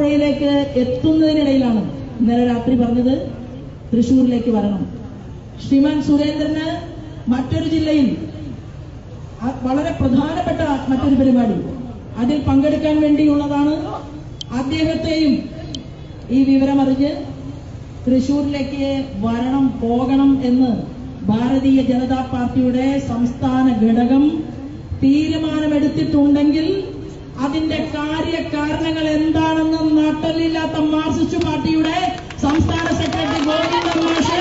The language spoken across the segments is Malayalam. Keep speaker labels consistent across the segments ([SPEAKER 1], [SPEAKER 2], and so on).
[SPEAKER 1] ആലപ്പുഴയിലേക്ക് എത്തുന്നതിനിടയിലാണ് ഇന്നലെ രാത്രി പറഞ്ഞത്. തൃശൂരിലേക്ക് വരണം. ശ്രീമാൻ സുരേന്ദ്രന് മറ്റൊരു ജില്ലയിൽ വളരെ പ്രധാനപ്പെട്ട മറ്റൊരു പരിപാടി. അതിൽ പങ്കെടുക്കാൻ വേണ്ടിയുള്ളതാണ് അദ്ദേഹത്തെയും ഈ വിവരമറിഞ്ഞ് തൃശൂരിലേക്ക് വരണം പോകണം എന്ന് ഭാരതീയ ജനതാ പാർട്ടിയുടെ സംസ്ഥാന ഘടകം തീരുമാനമെടുത്തിട്ടുണ്ടെങ്കിൽ അതിന്റെ കാര്യകാരണങ്ങൾ എന്താണെന്ന് നട്ടലില്ലാത്ത മാർസിസ്റ്റ് പാർട്ടിയുടെ സംസ്ഥാന സെക്രട്ടറി ഗോവിന്ദൻ മാഷ്.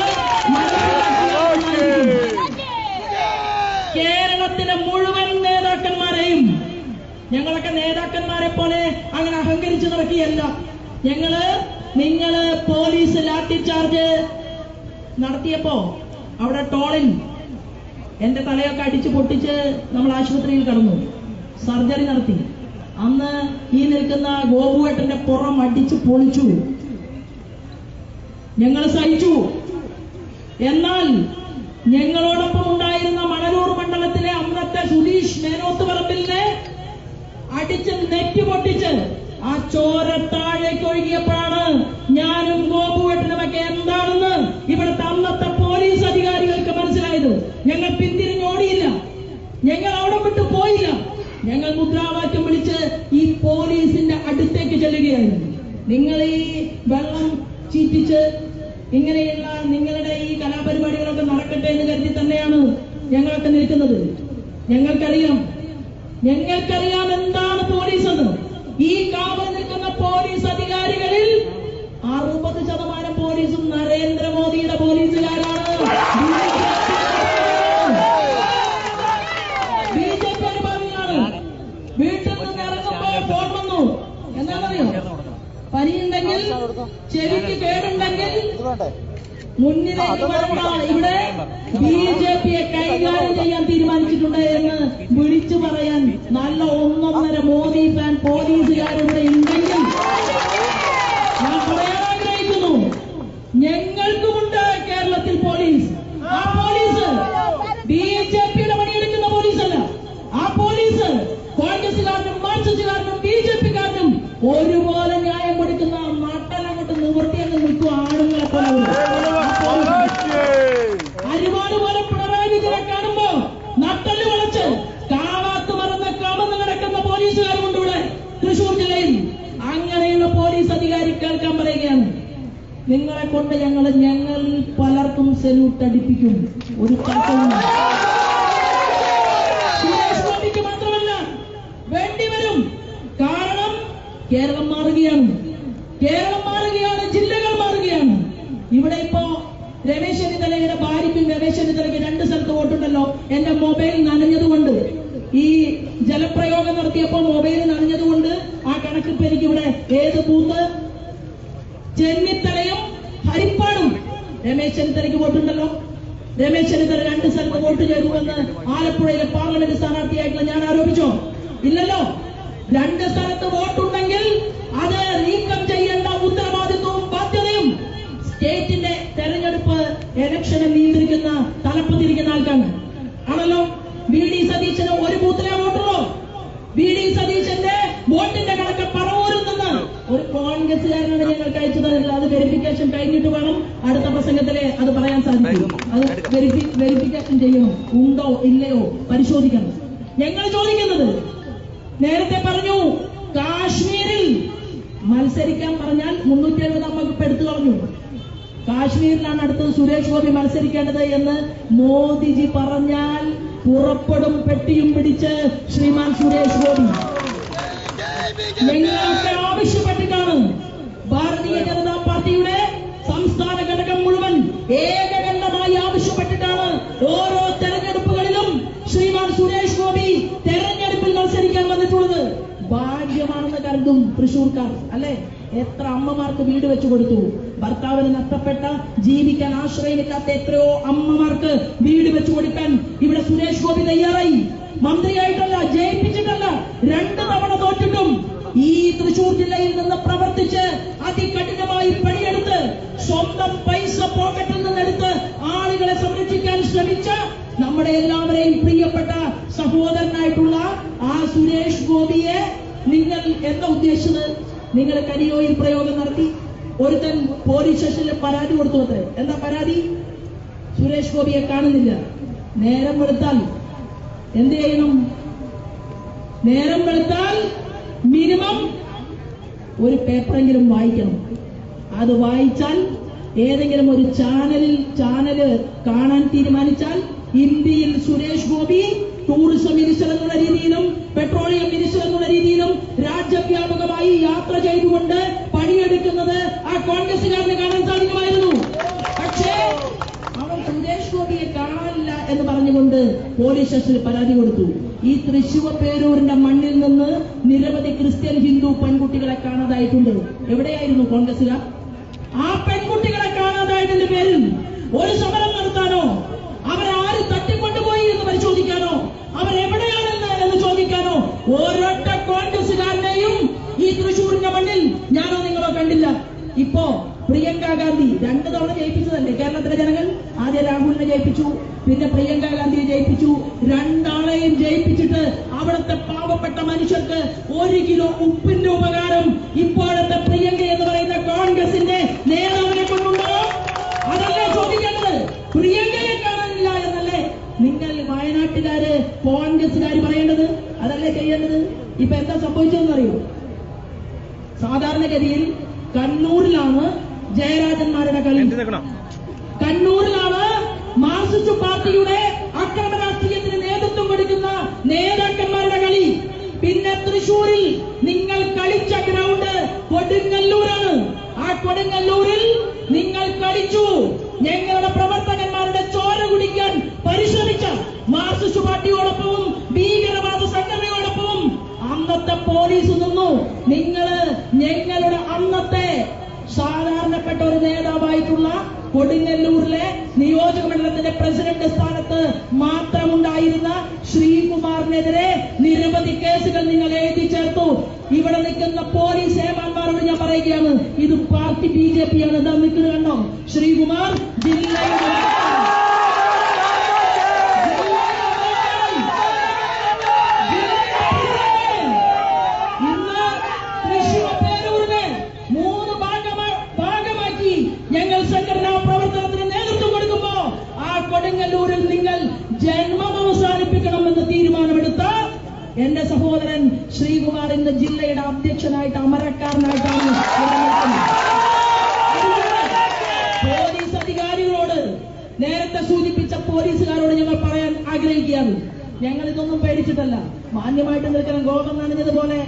[SPEAKER 1] കേരളത്തിലെ മുഴുവൻ നേതാക്കന്മാരെയും ഞങ്ങളൊക്കെ നേതാക്കന്മാരെ പോലെ അങ്ങനെ അഹങ്കരിച്ചു നടക്കുകയല്ല. ഞങ്ങൾ നിങ്ങൾ പോലീസ് ലാത്തി ചാർജ് നടത്തിയപ്പോ അവിടെ ടോളിൽ എന്റെ തലയൊക്കെ അടിച്ചു പൊട്ടിച്ച് നമ്മൾ ആശുപത്രിയിൽ കടന്നു. സർജറി നടത്തി. അന്ന് ഈ നിൽക്കുന്ന ഗോപുവേട്ടന്റെ പുറം അടിച്ച് പൊളിച്ചു. ഞങ്ങൾ സഹിച്ചു. എന്നാൽ ഞങ്ങളോടൊപ്പം ഉണ്ടായിരുന്ന മണലൂർ മണ്ഡലത്തിലെ അന്നത്തെ സുധീഷ് മേനോത്ത് പറമ്പിലിനെ അടിച്ച് നെറ്റ് പൊട്ടിച്ച് ആ ചോര താഴേക്ക് ഒഴുകിയപ്പോഴാണ് ചെല്ലുകയായിരുന്നു പനിയുണ്ടെങ്കിൽ ചെവിക്ക് കേടുണ്ടെങ്കിൽ മുന്നിലേക്ക് ഇവിടെ ബി ജെ പിയെ കൈകാര്യം ചെയ്യാൻ തീരുമാനിച്ചിട്ടുണ്ട് എന്ന് വിളിച്ചു പറയാൻ നല്ല ഒന്നൊന്നര മോദി ഫാൻ പോലീസുകാരിവിടെ ഉണ്ടെങ്കിൽ ഞാൻ പറയാൻ ആഗ്രഹിക്കുന്നു ഞങ്ങൾക്കുമുണ്ട് കേരളത്തിൽ പോലീസ് ആ പോലീസ് ബി ജെ പിയുടെ പണിയെടുക്കുന്ന പോലീസല്ല ആ പോലീസ് കോൺഗ്രസുകാരനും മാർക്സിസ്റ്റുകാരനും ബി ജെ പിക്കാരനും ഒരുപോലെ ന്യായം കൊടുക്കുന്ന നട്ടലങ്ങോട്ട് നിവർത്തിയങ്ങ് നിൽക്കും ആണുങ്ങളെ പോലെ ആ പോലീസ് അരിവാട് പോലെ പിണറായി വിജയനെ കാണുമ്പോ നട്ടൽ വളച്ച് കാവാത്ത് മറന്ന് കമന്ന് കിടക്കുന്ന പോലീസുകാരുണ്ട് ഇവിടെ തൃശൂർ ജില്ലയിൽ അങ്ങനെയുള്ള പോലീസ് അധികാരി കേൾക്കാൻ പറയുകയാണ് നിങ്ങളെ കൊണ്ട് ഞങ്ങൾ പലർക്കും സെല്യൂട്ട് അടിപ്പിക്കും. ഒരു തർക്കവുമില്ല മാത്രമല്ല വേണ്ടി വേണ്ടിവരും കാരണം കേരളം മാറുകയാണ്. കേരളം മാറുകയാണ് ജില്ലകൾ മാറുകയാണ്. ഇവിടെ ഇപ്പോ രമേശ് ചെന്നിത്തലയുടെ ഭാര്യയ്ക്കും രമേശ് ചെന്നിത്തലയ്ക്ക് രണ്ട് സ്ഥലത്ത് വോട്ടുണ്ടല്ലോ. എന്റെ മൊബൈൽ നനഞ്ഞതുകൊണ്ട്. ഈ ജലപ്രയോഗം നടത്തിയപ്പോ മൊബൈൽ നനഞ്ഞതുകൊണ്ട് ആ കണക്കിപ്പ് എനിക്ക് ഇവിടെ ഏത് ബൂത്ത്? ചെന്നിത്തലയും രമേശ് ചെന്നിത്തലയ്ക്ക് വോട്ടുണ്ടല്ലോ? രമേശ് ചെന്നിത്തല രണ്ട് സ്ഥലത്ത് വോട്ട് ചെയ്തുവെന്ന് ആലപ്പുഴയിലെ പാർലമെന്റ് സ്ഥാനാർത്ഥിയായിട്ടുള്ള ഞാൻ ആരോപിച്ചോ? ഇല്ലല്ലോ. രണ്ട് സ്ഥലത്ത് വോട്ടുണ്ടെങ്കിൽ അത് നീക്കം കോൺഗ്രസുകാരനാണ് ഞങ്ങൾക്ക് അയച്ചു തരുന്നത് അത് വെരിഫിക്കേഷൻ കഴിഞ്ഞിട്ട് വേണം അടുത്ത പ്രസംഗത്തിലെ അത് പറയാൻ സാധിക്കും. അത് വെരിഫിക്കേഷൻ ചെയ്യണം. ഉണ്ടോ ഇല്ലയോ പരിശോധിക്കണം. ഞങ്ങൾ ചോദിക്കുന്നത് നേരത്തെ പറഞ്ഞു കാശ്മീരിൽ മത്സരിക്കാൻ പറഞ്ഞാൽ മുന്നൂറ്റി എഴുപത് വകുപ്പ് എടുത്തു കളഞ്ഞു. കാശ്മീരിലാണ് അടുത്തത് സുരേഷ് ഗോപി മത്സരിക്കേണ്ടത് എന്ന് മോദിജി പറഞ്ഞാൽ പുറപ്പെടും പെട്ടിയും പിടിച്ച് ശ്രീമാൻ സുരേഷ് ഗോപി. ഞങ്ങളൊക്കെ ആവശ്യപ്പെട്ടിട്ടാണ് ഭാരതീയ ജനതാ പാർട്ടിയുടെ സംസ്ഥാന ഘടകം മുഴുവൻ ഏകകണ്ഠമായി ആവശ്യപ്പെട്ടിട്ടാണ് ഓരോ തെരഞ്ഞെടുപ്പുകളിലും ശ്രീമാൻ സുരേഷ് ഗോപി തെരഞ്ഞെടുപ്പിൽ മത്സരിക്കാൻ വന്നിട്ടുള്ളത്. ഭാഗ്യമാണെന്ന് കരുതും തൃശൂർക്കാർ അല്ലെ? എത്ര അമ്മമാർക്ക് വീട് വെച്ചു കൊടുത്തു. ഭർത്താവിന് നഷ്ടപ്പെട്ട ജീവിക്കാൻ ആശ്രയമില്ലാത്ത എത്രയോ അമ്മമാർക്ക് വീട് വെച്ചു കൊടുക്കാൻ ഇവിടെ സുരേഷ് ഗോപി തയ്യാറായി. മന്ത്രിയായിട്ടല്ല ജയിപ്പിച്ചിട്ടല്ല രണ്ട് തവണ തോറ്റിട്ടും ഈ തൃശൂർ ജില്ലയിൽ നിന്ന് പ്രവർത്തിച്ച് അതികഠിനമായി പണിയെടുത്ത് സ്വന്തം പൈസ പോക്കറ്റിൽ നിന്നെടുത്ത് ആളുകളെ സംരക്ഷിക്കാൻ ശ്രമിച്ച നമ്മുടെ എല്ലാവരെയും പ്രിയപ്പെട്ട സഹോദരനായിട്ടുള്ള ആ സുരേഷ് ഗോപിയെ നിങ്ങൾ എന്താ ഉദ്ദേശിച്ചത്? നിങ്ങൾ കരിയോയിൽ പ്രയോഗം നടത്തി. ഒരുത്തൻ പോലീസ് സ്റ്റേഷനിൽ പരാതി കൊടുത്തു അത്രേ. എന്താ പരാതി? സുരേഷ് ഗോപിയെ കാണുന്നില്ല. നേരം വെളുത്താൽ എന്ത് ചെയ്യണം? നേരം വെളുത്താൽ മിനിമം ഒരു പേപ്പറെങ്കിലും വായിക്കണം. അത് വായിച്ചാൽ ഏതെങ്കിലും ഒരു ചാനലിൽ ചാനൽ കാണാൻ തീരുമാനിച്ചാൽ ഇന്ത്യയിൽ സുരേഷ് ഗോപി ടൂറിസം മിനിസ്റ്റർ എന്നുള്ള രീതിയിലും പെട്രോളിയം മിനിസ്റ്റർ എന്നുള്ള രീതിയിലും രാജ്യവ്യാപകമായി യാത്ര ചെയ്തുകൊണ്ട് പണിയെടുക്കുന്നത് ആ കോൺഗ്രസുകാരന് കാണാൻ സാധിക്കുമായിരുന്നു പക്ഷേ അവർ സുരേഷ് ഗോപിയെ കാണാനില്ല എന്ന് പറഞ്ഞുകൊണ്ട് പോലീസ് സ്റ്റേഷനിൽ പരാതി കൊടുത്തു. ഈ തൃശൂർ പേരൂരിന്റെ മണ്ണിൽ നിന്ന് നിരവധി ക്രിസ്ത്യൻ ഹിന്ദു പെൺകുട്ടികളെ കാണാതായിട്ടുണ്ട്. എവിടെയായിരുന്നു കോൺഗ്രസുകാർ ആ പെൺകുട്ടികളെ കാണാതായതിന്റെ പേരിൽ ഒരു സമരം നടത്താനോ? അവരെ ആര് തട്ടിക്കൊണ്ടുപോയി എന്ന് പരിശോധിക്കാനോ? അവരെവിടെയാണെന്ന് എന്ന് ചോദിക്കാനോ? ഒരൊറ്റ കോൺഗ്രസുകാരനെയും ഈ തൃശൂരിന്റെ മണ്ണിൽ ഞാനോ നിങ്ങളോ കണ്ടില്ല. ഇപ്പോ പ്രിയങ്ക ഗാന്ധി രണ്ടു തവണ ജയിപ്പിച്ചതല്ലേ കേരളത്തിലെ ജനങ്ങൾ? ആദ്യം രാഹുലിനെ ജയിപ്പിച്ചു പിന്നെ പ്രിയങ്ക ഗാന്ധിയെ ജയിപ്പിച്ചു. രണ്ടാളെയും ജയിപ്പിച്ചിട്ട് അവിടുത്തെ പാവപ്പെട്ട മനുഷ്യർക്ക് ഒരു കിലോ ഉപ്പിന്റെ ഉപകാരം ഇപ്പോഴത്തെ പ്രിയങ്ക എന്ന് പറയുന്ന കോൺഗ്രസിന്റെ നേതാവിനെ കൊണ്ടുണ്ടോ? അതല്ല ചോദിക്കേണ്ടത്? പ്രിയങ്കയെ കാണാനില്ല എന്നല്ലേ? നിങ്ങൾ വയനാട്ടുകാര് കോൺഗ്രസുകാര് പറയേണ്ടത്? അതല്ലേ ചെയ്യേണ്ടത്? ഇപ്പൊ എന്താ സംഭവിച്ചതെന്നറിയോ സാധാരണഗതിയിൽ കണ്ണൂരിലാണ് ജയരാജന്മാരുടെ കളി. കണ്ണൂരിലാണ് മാർക്സിസ്റ്റ് പാർട്ടിയുടെ അക്രമ രാഷ്ട്രീയത്തിന് നേതൃത്വം കൊടുക്കുന്ന നേതാക്കന്മാരുടെ കളി. പിന്നെ തൃശൂരിൽ നിങ്ങൾ കളിച്ച ഗ്രൗണ്ട് കൊടുങ്ങല്ലൂരാണ്. ആ കൊടുങ്ങല്ലൂരിൽ നിങ്ങൾ കളിച്ചു. ഞങ്ങളുടെ പ്രവർത്തകന്മാരുടെ ചോര കുടിക്കാൻ പരിശ്രമിച്ച മാർക്സിസ്റ്റ് പാർട്ടിയോടൊപ്പവും ഭീകരവാദ സംഘടനയോടൊപ്പവും അന്നത്തെ പോലീസ് നിന്നു. നിങ്ങൾ ഞങ്ങളുടെ അന്നത്തെ സാധാരണപ്പെട്ട ഒരു നേതാവായിട്ടുള്ള കൊടുങ്ങല്ലൂരിലെ നിയോജക മണ്ഡലത്തിന്റെ പ്രസിഡന്റ് സ്ഥാനത്ത് മാത്രമുണ്ടായിരുന്ന ശ്രീകുമാറിനെതിരെ നിരവധി കേസുകൾ നിങ്ങൾ എഴുതി ചേർത്തു. ഇവിടെ നിൽക്കുന്ന പോലീസ് ഏമാന്മാരോട് ഞാൻ പറയുകയാണ് ഇത് പാർട്ടി ബി ജെ പി ആണ്. എന്താ നിൽക്കുന്നത് കണ്ടോ? ശ്രീകുമാർ ജില്ലയുടെ ഇന്ന് തൃശൂർ പേരൂരിനെ മൂന്ന് ഭാഗമാ- ഭാഗമാക്കി ഞങ്ങൾ സംഘടനാ പ്രവർത്തനത്തിന് നേതൃത്വം കൊടുക്കുമ്പോ ആ കൊടുങ്ങല്ലൂരിൽ നിങ്ങൾ ജന്മം അവസാനിപ്പിക്കണമെന്ന് തീരുമാനമെടുത്ത എന്റെ സഹോദരൻ ശ്രീകുമാർ ഇന്ന് ജില്ലയുടെ അധ്യക്ഷനായിട്ട് അമരക്കാരനായിട്ടാണ്. പോലീസ് അധികാരികളോട് നേരത്തെ സൂചിപ്പിച്ച പോലീസുകാരോട് ഞങ്ങൾ പറയാൻ ആഗ്രഹിക്കുകയാണ് ഞങ്ങൾ ഇതൊന്നും പേടിച്ചിട്ടല്ല മാന്യമായിട്ട് നിൽക്കണം ഗോപം നനഞ്ഞതുപോലെ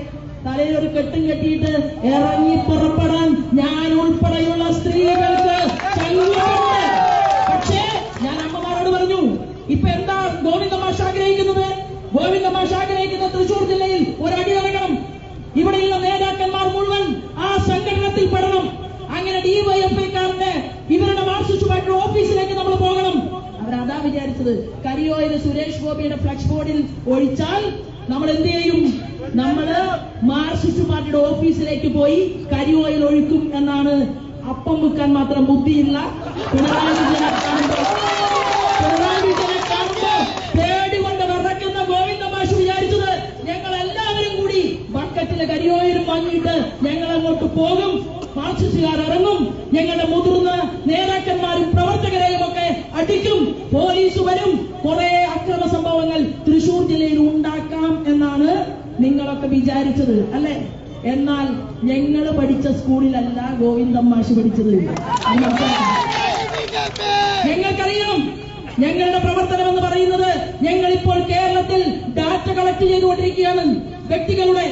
[SPEAKER 1] തലയിൽ ഒരു കെട്ടും കെട്ടിയിട്ട് ഇറങ്ങി പുറപ്പെടാൻ ഞാൻ ഉൾപ്പെടെയുള്ള സ്ത്രീകൾക്ക്. പക്ഷേ ഞാൻ അമ്മമാരോട് പറഞ്ഞു ഇപ്പൊ എന്താ ഗോവിന്ദ മാഷ് ആഗ്രഹിക്കുന്നത് ഗോവിന്ദ മാഷ് ആഗ്രഹിക്കുന്ന തൃശൂർ ജില്ലയിൽ ഒരടി നടക്കണം ഇവിടെയുള്ള നേതാക്കന്മാർ മുഴുവൻ ആ സംഘടനത്തിൽ പെടണം. അങ്ങനെ ഡിവൈഎഫ്ഐക്കാരന്റെ ഇവരുടെ മാർസിസ്റ്റുമായിട്ട് ഓഫീസിലേക്ക് നമ്മൾ പോകണം. അവരതാ വിചാരിച്ചത് കരിയോയിലെ സുരേഷ് ഗോപിയുടെ ഫ്ലക്സ് ബോർഡിൽ ഒഴിച്ചാൽ നമ്മൾ എന്ത് ചെയ്യും? നമ്മൾ മാർസിസ്റ്റ് പാർട്ടിയുടെ ഓഫീസിലേക്ക് പോയി കരിയോയിൽ ഒഴിക്കും എന്നാണ് അപ്പം വെക്കാൻ മാത്രം ബുദ്ധിയില്ല. പിണറായി വിജയനെ കാണുമ്പോൾ പിണറായി വിജയനെ കാണുമ്പോൾ പേടി കൊണ്ട് വിറക്കുന്ന ഗോവിന്ദ മാഷ് വിചാരിച്ചത് ഞങ്ങൾ എല്ലാവരും കൂടി ബക്കറ്റിലെ കരിയോയിലും വാങ്ങിയിട്ട് ഞങ്ങൾ അങ്ങോട്ട് പോകും. മാർക്സിസ്റ്റുകാർ ഇറങ്ങും. ഞങ്ങളുടെ മുതിർന്ന നേതാക്കന്മാരും പ്രവർത്തകരെയും ഒക്കെ അടിക്കും. പോലീസ് വരും. കുറെ അക്രമ സംഭവങ്ങൾ തൃശൂർ ജില്ലയിൽ ഉണ്ടാക്കാം എന്നാണ് നിങ്ങളൊക്കെ വിചാരിച്ചത് അല്ലെ? എന്നാൽ ഞങ്ങൾ പഠിച്ച സ്കൂളിലല്ല ഗോവിന്ദൻ മാഷ് പഠിച്ചത്. ഞങ്ങൾക്കറിയാം ഞങ്ങളുടെ പ്രവർത്തനം എന്ന് പറയുന്നത് ഞങ്ങൾ ഇപ്പോൾ കേരളത്തിൽ ഡാറ്റ കളക്ട് ചെയ്തുകൊണ്ടിരിക്കുകയാണ്. വ്യക്തികളുടെ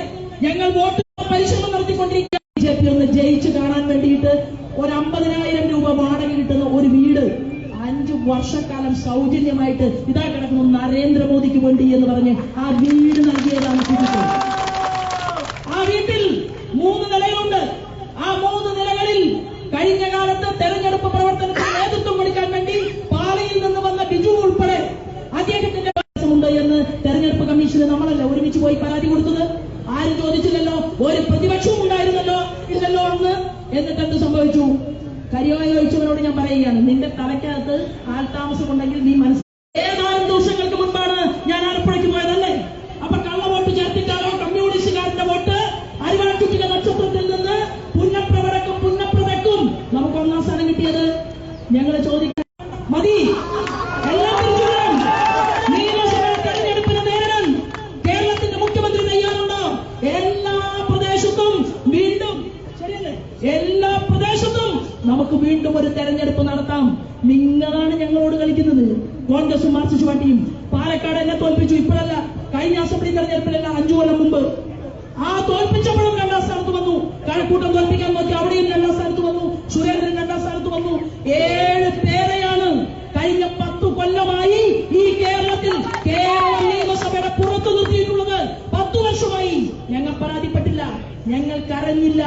[SPEAKER 1] ഞങ്ങൾ വോട്ട് പരിശ്രമം നടത്തിക്കൊണ്ടിരിക്കുകയാണ്. ബി ജെ പി ഒന്ന് ജയിച്ച് കാണാൻ വേണ്ടിയിട്ട് ഒരു അമ്പതിനായിരം രൂപ വാടക കിട്ടുന്ന ഒരു വീട് അഞ്ചു വർഷക്കാലം സൗജന്യമായിട്ട് ഇതാ കിടക്കുന്നു നരേന്ദ്രമോദിക്ക് വേണ്ടി എന്ന് പറഞ്ഞ് ആ വീട് നൽകിയതാണ് സിദ്ധിച്ചത് ആ വീട്ടിൽ മൂന്ന് നിലയുണ്ട്. ആ മൂന്ന് നിലകളിൽ കഴിഞ്ഞ കാലത്ത് തെരഞ്ഞെടുപ്പ് പ്രവർത്തനത്തിന് നേതൃത്വം കൊടുക്കാൻ വേണ്ടി പാലയിൽ നിന്ന് വന്ന ബിജു ഉൾപ്പെടെ അദ്ദേഹത്തിന്റെ ഉണ്ട് എന്ന് തെരഞ്ഞെടുപ്പ് കമ്മീഷന് നമ്മളല്ല ഒരുമിച്ച് പോയി പരാതി കൊടുത്തത് ആരും ചോദിച്ചില്ലല്ലോ ഒരു പ്രതിപക്ഷവും ഉണ്ടായിരുന്നല്ലോ ഇല്ലല്ലോ എന്ന് എന്നിട്ട് എന്ത് സംഭവിച്ചു കരിയോയിൽ ഒഴിച്ചവരോട് ഞാൻ പറയുകയാണ് നിന്റെ തലയ്ക്കകത്ത് ആൾതാമസം ഉണ്ടെങ്കിൽ നീ മനസ്സിൽ ഏതാനും ദിവസങ്ങൾക്ക് മുൻപാണ് ഞാൻ ആലപ്പുഴയ്ക്ക് പോയതല്ലേ അപ്പൊ കള്ള വോട്ട് ചേർത്തിട്ടാണോ കമ്മ്യൂണിസ്റ്റുകാരന്റെ വോട്ട് അരിവാട്ടുചില നക്ഷത്രത്തിൽ നിന്ന് ഞങ്ങൾ ചോദിക്കാൻ മതി എല്ലാം തിരിച്ചുവിടാം. നിയമസഭാ തെരഞ്ഞെടുപ്പിനെ നേരിടാൻ കേരളത്തിന്റെ മുഖ്യമന്ത്രി തയ്യാറുണ്ടോ എല്ലാ പ്രദേശത്തും വീണ്ടും ശരിയല്ലേ എല്ലാ പ്രദേശത്തും നമുക്ക് വീണ്ടും ഒരു തെരഞ്ഞെടുപ്പ് നടത്താം. നിങ്ങളാണ് ഞങ്ങളോട് കളിക്കുന്നത്. കോൺഗ്രസും മാർക്സിസ്റ്റ് പാർട്ടിയും. പാലക്കാട് എന്നെ തോൽപ്പിച്ചു. ഇപ്പോഴല്ല കഴിഞ്ഞ അസംബ്ലി തെരഞ്ഞെടുപ്പിലല്ല അഞ്ചു കൊല്ലം മുമ്പ്. ആ തോൽപ്പിച്ചപ്പോഴും രണ്ടാം സ്ഥാനത്ത് വന്നു. കഴക്കൂട്ടം തോൽപ്പിക്കാൻ നോക്കി അവിടെയും രണ്ടാം സ്ഥാനത്ത് വന്നു. സുരേന്ദ്രൻ രണ്ടാം സ്ഥാനത്ത് വന്നു. ഏഴ് പേരെയാണ് കഴിഞ്ഞ പത്തു കൊല്ലമായി ഈ കേരളത്തിൽ കേരള നിയമസഭയുടെ പുറത്തു നിർത്തിയിട്ടുള്ളത്. പത്തു വർഷമായി ഞങ്ങൾ പരാതിപ്പെട്ടില്ല ഞങ്ങൾ കരഞ്ഞില്ല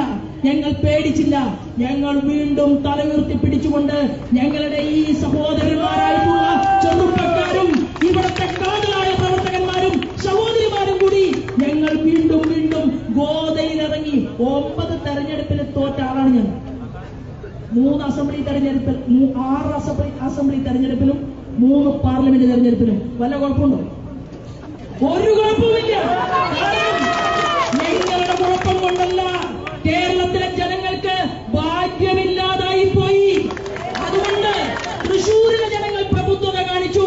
[SPEAKER 1] ഞങ്ങൾ പേടിച്ചില്ല. ഞങ്ങൾ വീണ്ടും തലയുർത്തി പിടിച്ചുകൊണ്ട് ഞങ്ങളുടെ ഈ സഹോദരന്മാരായിട്ടുള്ള ചെറുപ്പക്കാരും ഇവിടുത്തെ കാതലായ പ്രവർത്തകന്മാരും സഹോദരിമാരും കൂടി ഞങ്ങൾ വീണ്ടും വീണ്ടും ഗോതയിലിറങ്ങി ഒമ്പത് തെരഞ്ഞെടുപ്പിൽ തോറ്റ ആളാണ് ഞാൻ മൂന്ന് അസംബ്ലി തെരഞ്ഞെടുപ്പിൽ ആറ് അസംബ്ലി അസംബ്ലി തെരഞ്ഞെടുപ്പിലും മൂന്ന് പാർലമെന്റ് തെരഞ്ഞെടുപ്പിലും. വല്ല കുഴപ്പമുണ്ടോ ഒരു കുഴപ്പമില്ല കാരണം നിങ്ങളുടെ കുഴപ്പം കൊണ്ടല്ല കേരളത്തിലെ ജനങ്ങൾക്ക് ഭാഗ്യമില്ലാതായി പോയി അതുകൊണ്ട് തൃശൂരിലെ ജനങ്ങൾ പ്രബുദ്ധത കാണിച്ചു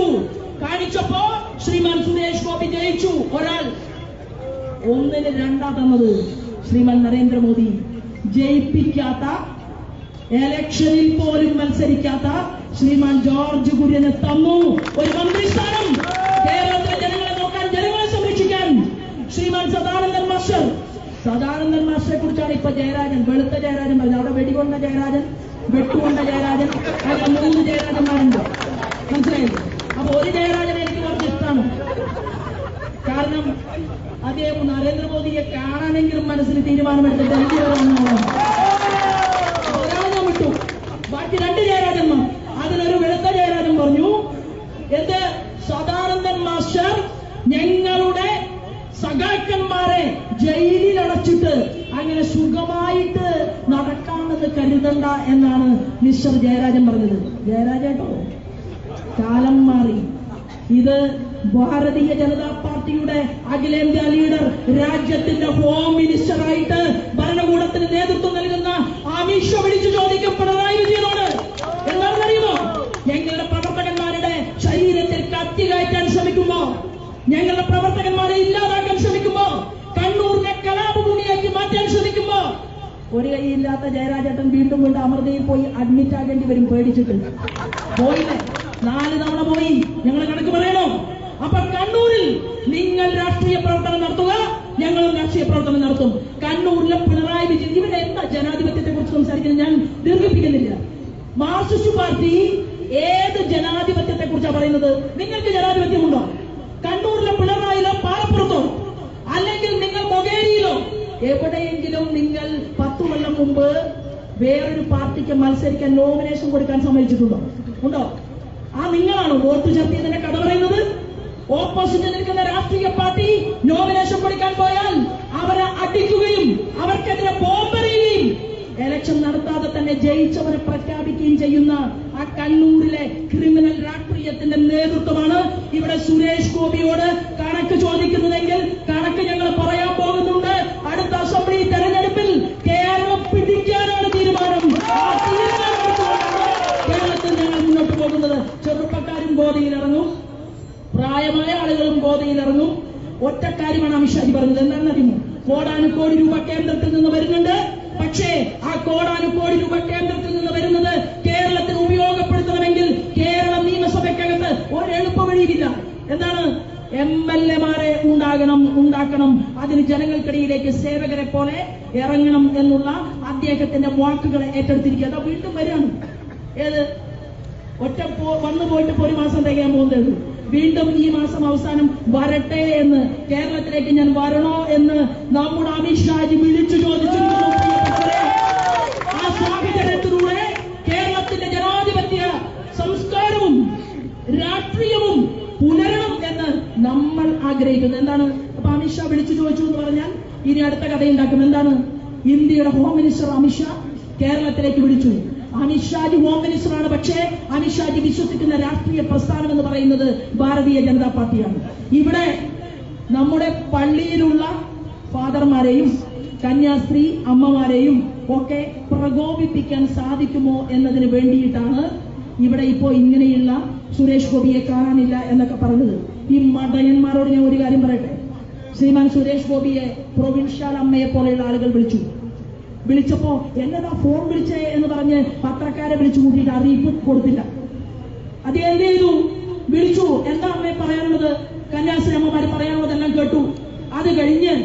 [SPEAKER 1] കാണിച്ചപ്പോ ശ്രീമാൻ സുരേഷ് ഗോപി ജയിച്ചു ഒരാൾ ഒന്നിന് രണ്ടാ തന്നത് ശ്രീമാൻ നരേന്ദ്രമോദി ജയിപ്പിക്കാത്ത എലക്ഷനിൽ പോലും മത്സരിക്കാത്ത ശ്രീമാൻ ജോർജ് കുര്യന് തന്നു. ഒരു മന്ത്രിസ്ഥാനം കേരളത്തിലെ ജനങ്ങളെ നോക്കാൻ ജനങ്ങളെ സംരക്ഷിക്കാൻ ശ്രീമാൻ സദാനന്ദൻ മാഷർ സദാനന്ദൻ മാസ്റ്ററെ കുറിച്ചാണ് ഇപ്പൊ ജയരാജൻ വെളുത്ത ജയരാജൻ പറഞ്ഞത്. അവിടെ വെടികൊണ്ട ജയരാജൻ വെട്ടുകൊണ്ട ജയരാജൻ അങ്ങനെ മൂന്ന് ജയരാജന്മാരുണ്ട്. മനസ്സിലായില്ലേ? അപ്പൊ ഒരു ജയരാജൻ എനിക്ക് കുറച്ച് ഇഷ്ടമാണ് കാരണം അദ്ദേഹം നരേന്ദ്രമോദിയെ കാണാനെങ്കിലും മനസ്സിൽ തീരുമാനമെടുത്ത് ഡൽഹി വരെ വന്നോളാം ഒരാളെ ഞാൻ വിട്ടു ബാക്കി രണ്ട് ജയരാജന്മാർ. അതിലൊരു വെളുത്ത ജയരാജൻ പറഞ്ഞു എന്ത്? സദാനന്ദൻ മാസ്റ്റർ ഞങ്ങളുടെ സഖാക്കന്മാരെ ജയിലിൽ അടച്ചിട്ട് അങ്ങനെ സുഖമായിട്ട് നടക്കാമെന്ന് കരുതണ്ട എന്നാണ് മിസ്റ്റർ ജയരാജൻ പറഞ്ഞത്. ജയരാജേട്ടോ കാലം മാറി. ഇത് ഭാരതീയ ജനതാ പാർട്ടിയുടെ അഖിലേന്ത്യാ ലീഡർ രാജ്യത്തിന്റെ ഹോം മിനിസ്റ്ററായിട്ട് ഭരണകൂടത്തിന് നേതൃത്വം നൽകുന്ന അമിഷ വിളിച്ചു ഒരു കൈയില്ലാത്ത ജയരാജേട്ടൻ വീണ്ടും കൊണ്ട് അമൃതയിൽ പോയി അഡ്മിറ്റ് ആകേണ്ടി വരും പേടിച്ചിട്ട്. പോയില്ലേ? നാല് തവണ പോയി. ഞങ്ങൾ കണക്ക് പറയണോ? അപ്പൊ കണ്ണൂരിൽ നിങ്ങൾ രാഷ്ട്രീയ പ്രവർത്തനം നടത്തുക ഞങ്ങളും രാഷ്ട്രീയ പ്രവർത്തനം നടത്തും. കണ്ണൂരിലെ പിണറായി വിജയൻ ഇവിടെ എന്താ ജനാധിപത്യത്തെ കുറിച്ച് സംസാരിക്കുന്നത് ഞാൻ ദീർഘിപ്പിക്കുന്നില്ല. മാർക്സിസ്റ്റ് പാർട്ടി ഏത് ജനാധിപത്യത്തെ കുറിച്ചാണ് പറയുന്നത്? നിങ്ങൾക്ക് ജനാധിപത്യമുണ്ടോ? കണ്ണൂരിലെ പിണറായിലോ പാലപ്പുറത്തോ? അല്ലെങ്കിൽ നിങ്ങൾ മൊകേരിയിലോ? എവിടെയെങ്കിലും നിങ്ങൾ മുമ്പ് വേറൊരു പാർട്ടിക്ക് മത്സരിക്കാൻ നോമിനേഷൻ കൊടുക്കാൻ സമ്മതിച്ചിട്ടുണ്ടോ? ഉണ്ടോ? ആ നിങ്ങളാണോ വോട്ട് ചേർത്തിയതിന്റെ കഥ പറയുന്നത്? ഓപ്പോസിറ്റ് നിൽക്കുന്ന രാഷ്ട്രീയ പാർട്ടി നോമിനേഷൻ കൊടുക്കാൻ പോയാൽ അവരെ അടിക്കുകയും അവർക്കെതിരെ ബോംബെറിയുകയും എലക്ഷൻ നടത്താതെ തന്നെ ജയിച്ചവരെ പ്രഖ്യാപിക്കുകയും ചെയ്യുന്ന ആ കണ്ണൂരിലെ ക്രിമിനൽ രാഷ്ട്രീയത്തിന്റെ നേതൃത്വമാണ് ഇവിടെ സുരേഷ് ഗോപിയോട് കണക്ക് ചോദിക്കുന്നതെങ്കിൽ കണക്ക് ഞങ്ങൾ പറയാൻ പോകുന്നുണ്ട് അടുത്ത അസംബ്ലി തെരഞ്ഞെടുപ്പിൽ കേരളം പിടിക്കാനാണ് തീരുമാനം ആ തീരുമാനം എടുത്തുകൊണ്ടാണ് കേരളത്തിൽ ഞങ്ങൾ മുന്നോട്ട് പോകുന്നത് ചെറുപ്പക്കാരും ഗോതയിലിറങ്ങും പ്രായമായ ആളുകളും ഗോതയിലിറങ്ങും ഒറ്റ കാര്യമാണ് അമിത്ഷാജി പറഞ്ഞത് എന്താണെന്ന് അറിയുമോ കോടാനുകോടി രൂപ കേന്ദ്രത്തിൽ നിന്ന് വരുന്നുണ്ട് പക്ഷേ ആ കോടാനുകോടി രൂപ കേന്ദ്രത്തിൽ നിന്ന് വരുന്നത് കേരളത്തിന് ഉപയോഗപ്പെടുത്തണമെങ്കിൽ കേരള നിയമസഭയ്ക്കകത്ത് ഒരു എളുപ്പ വഴിയില്ല എന്താണ്? എം എൽ എമാരെ ഉണ്ടാകണം ഉണ്ടാക്കണം. അതിന് ജനങ്ങൾക്കിടയിലേക്ക് സേവകരെ പോലെ ഇറങ്ങണം എന്നുള്ള അദ്ദേഹത്തിന്റെ വാക്കുകളെ ഏറ്റെടുത്തിരിക്കുക. അതാ വീണ്ടും വരികയാണ്. ഏത്? ഒറ്റ പോ- വന്നു പോയിട്ട് ഒരു മാസം തികയാൻ പോകുന്നത്? വീണ്ടും ഈ മാസം അവസാനം വരട്ടെ എന്ന് കേരളത്തിലേക്ക് ഞാൻ വരണോ എന്ന് നമ്മുടെ അമിത്ഷാജി വിളിച്ചു പ്രിയപ്പെട്ടവരെ. ആ സാഹചര്യത്തിലൂടെ കേരളത്തിന്റെ ജനാധിപത്യ സംസ്കാരവും രാഷ്ട്രീയവും പുലരണം എന്ന് നമ്മൾ ആഗ്രഹിക്കുന്നു. എന്താണ്? അപ്പൊ അമിത്ഷാ വിളിച്ചു ചോദിച്ചു എന്ന് പറഞ്ഞാൽ ഇനി അടുത്ത കഥ ഉണ്ടാക്കും എന്താണ്? ഇന്ത്യയുടെ ഹോം മിനിസ്റ്റർ അമിത്ഷാ കേരളത്തിലേക്ക് വിളിച്ചു. അമിത്ഷാജി ഹോം മിനിസ്റ്ററാണ് പക്ഷേ അമിത്ഷാജി വിശ്വസിക്കുന്ന രാഷ്ട്രീയ പ്രസ്ഥാനം എന്ന് പറയുന്നത് ഭാരതീയ ജനതാ പാർട്ടിയാണ്. ഇവിടെ നമ്മുടെ പള്ളിയിലുള്ള ഫാദർമാരെയും കന്യാസ്ത്രീ അമ്മമാരെയും ഒക്കെ പ്രകോപിപ്പിക്കാൻ സാധിക്കുമോ എന്നതിന് വേണ്ടിയിട്ടാണ് ഇവിടെ ഇപ്പോ ഇങ്ങനെയുള്ള സുരേഷ് ഗോപിയെ കാണാനില്ല എന്നൊക്കെ പറഞ്ഞത്. ഈ മടയന്മാരോട് ഞാൻ ഒരു കാര്യം പറയട്ടെ? ശ്രീമാൻ സുരേഷ് ഗോപിയെ പ്രൊവിൻഷ്യൽ അമ്മയെ പോലെയുള്ള ആളുകൾ വിളിച്ചു. വിളിച്ചപ്പോ എന്നതാ ഫോൺ വിളിച്ചേ? എന്ന് പറഞ്ഞ് പത്രക്കാരെ വിളിച്ചു കൂട്ടിയിട്ട് അറിയിപ്പ് കൊടുത്തില്ല. അത് എന്ത് ചെയ്തു? വിളിച്ചു. എന്താ അമ്മയെ പറയാനുള്ളത്? കന്യാസ്ത്രീ അമ്മമാര് പറയാനുള്ളതെല്ലാം കേട്ടു. അത് കഴിഞ്ഞ്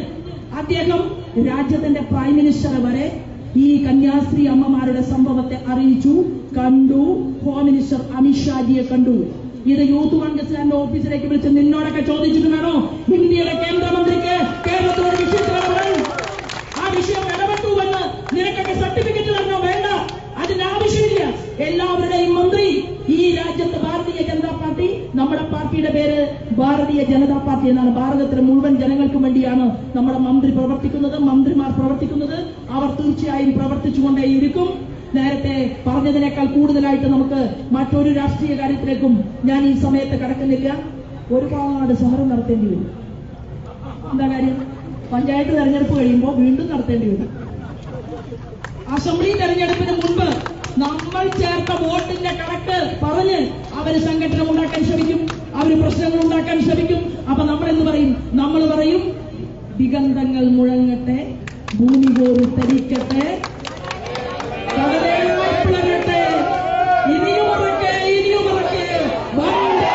[SPEAKER 1] അദ്ദേഹം രാജ്യത്തിന്റെ പ്രൈം മിനിസ്റ്റർ വരെ ഈ കന്യാസ്ത്രീ അമ്മമാരുടെ സംഭവത്തെ അറിയിച്ചു കണ്ടു. ഹോം മിനിസ്റ്റർ അമിത്ഷാജിയെ കണ്ടു. ഇത് യൂത്ത് കോൺഗ്രസിന്റെ ഓഫീസിലേക്ക് വിളിച്ച് നിന്നോടൊക്കെ ചോദിച്ചിട്ട് വേണോ ഇന്ത്യയുടെ കേന്ദ്രമന്ത്രിക്ക് വിഷയത്തിൽ ഇടപെടാൻ ആ വിഷയം ഇടപെട്ടു എന്ന് നിനക്കൊക്കെ സർട്ടിഫിക്കറ്റ് തരണോ വേണ്ട അതിന്റെ ആവശ്യമില്ല എല്ലാവരുടെയും മന്ത്രി ഈ രാജ്യത്ത് ഭാരതീയ ജനതാ പാർട്ടി നമ്മുടെ പാർട്ടിയുടെ പേര് ഭാരതീയ ജനതാ പാർട്ടി എന്നാണ്. ഭാരതത്തിലെ മുഴുവൻ ജനങ്ങൾക്കും വേണ്ടിയാണ് നമ്മുടെ മന്ത്രി പ്രവർത്തിക്കുന്നത് മന്ത്രിമാർ പ്രവർത്തിക്കുന്നത്. അവർ തീർച്ചയായും പ്രവർത്തിച്ചുകൊണ്ടേയിരിക്കും. നേരത്തെ പറഞ്ഞതിനേക്കാൾ കൂടുതലായിട്ട് നമുക്ക് മറ്റൊരു രാഷ്ട്രീയ കാര്യത്തിലേക്കും ഞാൻ ഈ സമയത്ത് കടക്കുന്നില്ല. ഒരുപാട് സമരം നടത്തേണ്ടി വരും. എന്താ കാര്യം? പഞ്ചായത്ത് തെരഞ്ഞെടുപ്പ് കഴിയുമ്പോൾ വീണ്ടും നടത്തേണ്ടി വരും. അസംബ്ലി തെരഞ്ഞെടുപ്പിന് മുൻപ് നമ്മൾ ചേർത്ത വോട്ടിന്റെ കണക്ക് പറഞ്ഞ് അവർ സംഘടന ഉണ്ടാക്കാൻ ശ്രമിക്കും അവർ പ്രശ്നങ്ങൾ ഉണ്ടാക്കാൻ ശ്രമിക്കും. അപ്പൊ നമ്മൾ എന്ത് പറയും? നമ്മൾ പറയും ദിഗന്ധങ്ങൾ മുഴങ്ങട്ടെ ഭൂമി പോലും തരിക്കട്ടെ കടലേഴായി പിളരട്ടെ ഇനിയും ഉറക്കെ ഇനിയും ഉറക്കെ വന്ദേ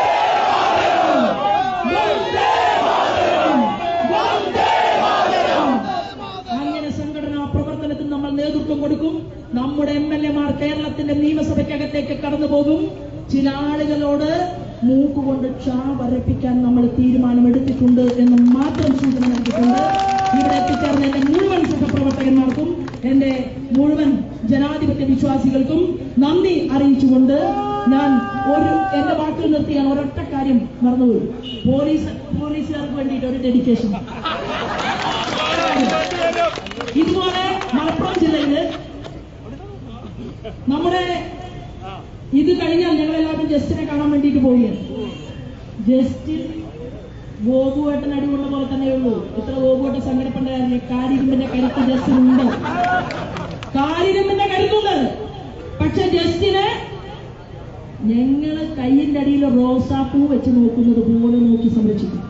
[SPEAKER 1] മാതരം! വന്ദേ മാതരം! വന്ദേ മാതരം! അങ്ങനെ സംഘടനാ പ്രവർത്തനത്തിന് നമ്മൾ നേതൃത്വം കൊടുക്കും നമ്മുടെ എം എൽ എമാർ കേരളത്തിന്റെ നിയമസഭയ്ക്കകത്തേക്ക് കടന്നു പോകും ചില ആളുകളോട് മൂക്കുകൊണ്ട് ക്ഷാ നമ്മൾ തീരുമാനമെടുത്തിട്ടുണ്ട് എന്ന് മാത്രം സൂചന നൽകിയിട്ടുണ്ട്. ഇവിടെ എത്തിച്ചേർന്ന എന്റെ മുഴുവൻ സഹപ്രവർത്തകന്മാർക്കും എന്റെ മുഴുവൻ ജനാധിപത്യ വിശ്വാസികൾക്കും നന്ദി അറിയിച്ചുകൊണ്ട് ഞാൻ ഒരു എന്റെ വാക്കിൽ നിർത്തി ഞാൻ ഒരൊറ്റ കാര്യം മറന്നുപോയി. പോലീസ് പോലീസുകാർക്ക് വേണ്ടിയിട്ട് ഒരു ഡെഡിക്കേഷൻ ഇതുപോലെ മലപ്പുറം ജില്ലയിൽ നമ്മുടെ ഇത് കഴിഞ്ഞാൽ ഞങ്ങൾ എല്ലാവരും ജസ്റ്റിനെ കാണാൻ വേണ്ടിയിട്ട് പോവുകയാണ്. ജസ്റ്റിൻ ഗോപുവേട്ടൻ അടികൊണ്ട പോലെ തന്നെ ഉള്ളൂ. ഇത്ര ഗോപുവേട്ടൻ സങ്കടപ്പെട്ടായിരുന്നു കാരിരുമ്പിന്റെ കരുത്ത് ജസ്റ്റിനുണ്ട് കാരിരുമ്പിന്റെ കരുത്തുണ്ട്. പക്ഷെ ജസ്റ്റിനെ ഞങ്ങൾ കയ്യിന്റെ അടിയിൽ റോസാപ്പൂ വെച്ച് നോക്കുന്നത് പോലെ നോക്കി സംരക്ഷിക്കും.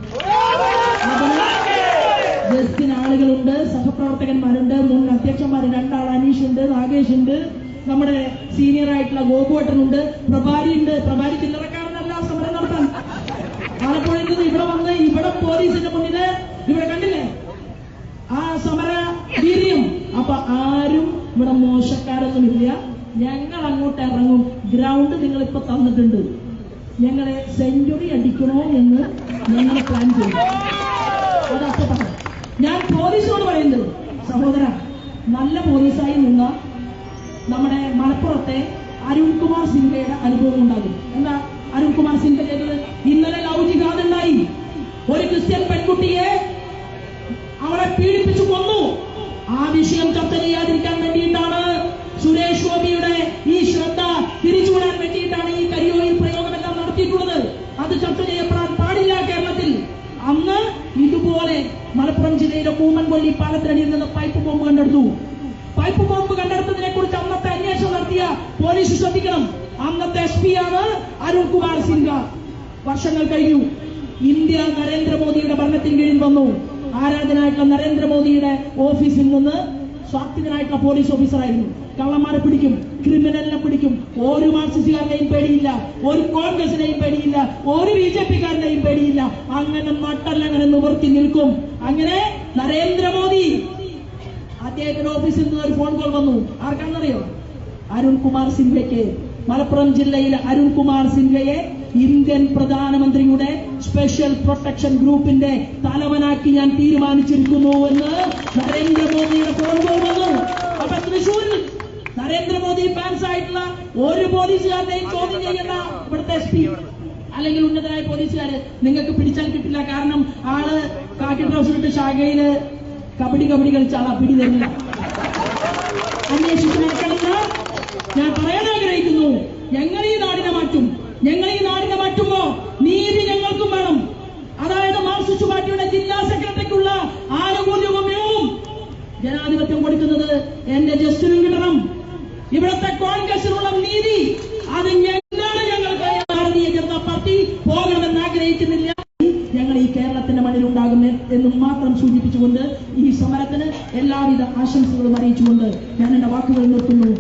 [SPEAKER 1] ജസ്റ്റിന് ആളുകളുണ്ട് സഹപ്രവർത്തകന്മാരുണ്ട് മുൻ അധ്യക്ഷന്മാർ രണ്ടാൾ അനീഷ് ഉണ്ട് നാഗേഷ് ഉണ്ട് നമ്മുടെ സീനിയർ ആയിട്ടുള്ള ഗോപുവേട്ടനുണ്ട്. പ്രഭാരി ഉണ്ട് പ്രഭാരി ചില്ലറക്കാരനല്ല സമരം നടത്താൻ. ആലപ്പുഴയിൽ നിന്ന് ഇവിടെ വന്ന് ഇവിടെ പോലീസിന്റെ മുന്നിൽ ഇവിടെ കണ്ടില്ലേ? ആ സമര വീര്യം. അപ്പൊ ആരും ഇവിടെ മോശക്കാരൊന്നുമില്ല. ഞങ്ങൾ അങ്ങോട്ട് ഇറങ്ങും. ഗ്രൗണ്ട് നിങ്ങൾ ഇപ്പൊ തന്നിട്ടുണ്ട്. ഞങ്ങളെ സെഞ്ചുറി അടിക്കണോ എന്ന് ഞങ്ങൾ പ്ലാൻ ചെയ്യും അതപ്പോ പറഞ്ഞു ഞാൻ പോലീസിനോട് പറയുന്നത് സഹോദര നല്ല പോലീസായി നിന്ന നമ്മുടെ മലപ്പുറത്തെ അരുൺകുമാർ സിൻഹയുടെ അനുഭവം ഉണ്ടാകും. എന്താ? അരുൺകുമാർ സിൻഹ ചെയ്തത് ഇന്നലെ ലവ് ജിഹാദ് ഉണ്ടായി ഒരു ക്രിസ്ത്യൻ പെൺകുട്ടിയെ അവളെ പീഡിപ്പിച്ചു കൊന്നു. ആ വിഷയം ചർച്ച ചെയ്യാതിരിക്കാൻ വേണ്ടിയിട്ടാണ് സുരേഷ് ഗോപിയുടെ ഈ ശ്രദ്ധ തിരിച്ചുവിടാൻ വേണ്ടിയിട്ടാണ് ഈ കരിയോയിൽ പ്രയോഗമെല്ലാം നടത്തിയിട്ടുള്ളത്. അത് ചർച്ച ചെയ്യപ്പെടാൻ പാടില്ല കേരളത്തിൽ. അന്ന് ഇതുപോലെ മലപ്പുറം ജില്ലയിലെ കൂമൻകൊല്ലി പാലത്തിനടിയിൽ നിന്ന് പോലീസ് ശ്രദ്ധിക്കണം. അന്നത്തെ എസ് പി ആണ് അരുൺ കുമാർ സിൻഹ. വർഷങ്ങൾ കഴിഞ്ഞു. ഇന്ത്യ നരേന്ദ്രമോദിയുടെ ഭരണത്തിന് കീഴിൽ വന്നു. ആരാധനായിട്ടുള്ള നരേന്ദ്രമോദിയുടെ ഓഫീസിൽ നിന്ന് സ്വാക്തിനായിട്ടുള്ള പോലീസ് ഓഫീസറായിരുന്നു. കള്ളന്മാരെ പിടിക്കും ക്രിമിനലിനെ പിടിക്കും. ഒരു മാർക്സിസ്റ്റുകാരനെയും പേടിയില്ല ഒരു കോൺഗ്രസിനെയും പേടിയില്ല ഒരു ബി ജെ പിക്കാരനെയും പേടിയില്ല. അങ്ങനെ മട്ടല്ലങ്ങനെ നിവർത്തി നിൽക്കും. അങ്ങനെ നരേന്ദ്രമോദി അദ്ദേഹത്തിന്റെ ഓഫീസിൽ നിന്ന് ഒരു ഫോൺ കോൾ വന്നു. ആർക്കാണെന്നറിയോ? അരുൺകുമാർ സിൻഹയ്ക്ക് മലപ്പുറം ജില്ലയിലെ അരുൺകുമാർ സിൻഹയെ ഇന്ത്യൻ പ്രധാനമന്ത്രിയുടെ സ്പെഷ്യൽ പ്രൊട്ടക്ഷൻ ഗ്രൂപ്പിന്റെ തലവനാക്കി ഞാൻ തീരുമാനിച്ചിരിക്കുന്നു എന്ന് നരേന്ദ്രമോദിയുടെ ഫോൺ വന്നു. അപ്പൊ തൃശൂരിൽ നരേന്ദ്രമോദി ഫാൻസ് ആയിട്ടുള്ള ഒരു പോലീസുകാരനെയും ചോദ്യം ചെയ്യുന്ന ഇവിടുത്തെ അല്ലെങ്കിൽ ഉന്നതരായ പോലീസുകാര് നിങ്ങൾക്ക് പിടിച്ചാൽ കിട്ടില്ല. കാരണം ആൾ കാക്കി ട്രൗസർ ഇട്ട് ശാഖയിൽ കബഡി കബഡി കളിച്ച ആളാ പിടി തരില്ല അന്വേഷിച്ചു നടക്കണമെന്ന് ഞാൻ പറയാൻ ആഗ്രഹിക്കുന്നു ഞങ്ങൾ ഈ നാടിനെ മാറ്റും. ഞങ്ങൾ ഈ നാടിനെ മാറ്റുമ്പോ നീതി ഞങ്ങൾക്കും വേണം. അതായത് മാർക്സിസ്റ്റ് പാർട്ടിയുടെ ജില്ലാ സെക്രട്ടറിക്കുള്ള ആനുകൂല്യവും ജനാധിപത്യം കൊടുക്കുന്നത് എന്റെ ജസ്റ്റിനും കിട്ടണം. ഇവിടുത്തെ കോൺഗ്രസിനുള്ള നീതി അത് ഞങ്ങൾ ആഗ്രഹിക്കുന്നില്ല. ഞങ്ങൾ ഈ കേരളത്തിന്റെ മണ്ണിൽ ഉണ്ടാകും എന്ന് മാത്രം സൂചിപ്പിച്ചുകൊണ്ട് ഈ സമരത്തിന് എല്ലാവിധ ആശംസകളും അറിയിച്ചുകൊണ്ട് ഞാൻ എന്റെ വാക്കുകൾ നിർത്തുന്നു.